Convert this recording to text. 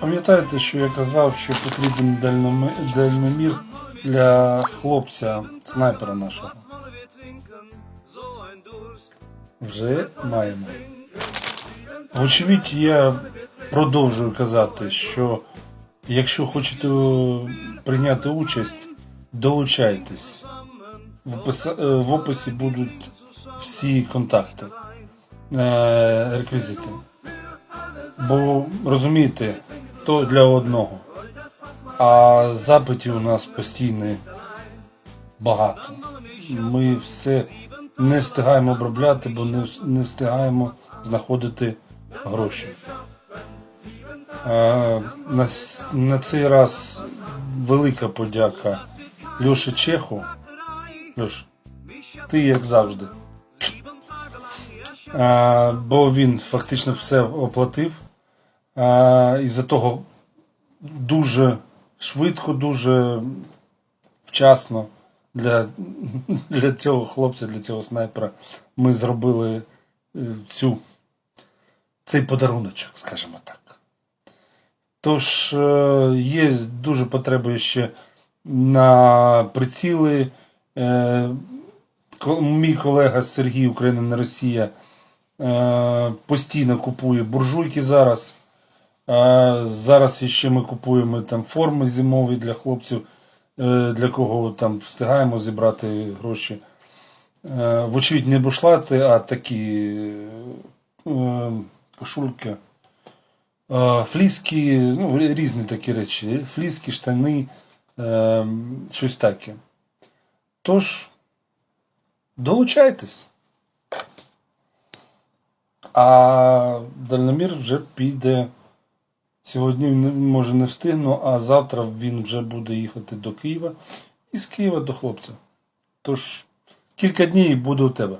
Пам'ятаєте, що я казав, що потрібен дальномір для хлопця, снайпера нашого? Вже маємо. Вочевидь, я продовжую казати, що якщо хочете прийняти участь, долучайтесь. В, опис- е, в описі будуть всі контакти, е, реквізити. Бо розумієте, то для одного. А запитів у нас постійно багато. Ми все не встигаємо обробляти, бо не, встигаємо знаходити гроші. На, цей раз велика подяка Льоші Чеху. Льош, ти як завжди. Бо він фактично все оплатив. А, і за того дуже швидко, дуже вчасно для, для цього хлопця, для цього снайпера ми зробили е, цю, цей подаруночок, скажімо так. Тож е, є дуже потреби ще на приціли. Е, Мій колега Сергій Україна не Росія е, постійно купує буржуйки зараз. Зараз ще ми купуємо там форми зимові для хлопців, е, для кого там встигаємо зібрати гроші. Е, Вочевидь, не бушлати, а такі е, кошульки. Фліски, ну, різні такі речі. Фліски, штани, щось таке. Тож, долучайтесь. А дальномір вже піде. Сьогодні він, може не встигну, а завтра він вже буде їхати до Києва і з Києва до хлопця. Тож, кілька днів буде у тебе.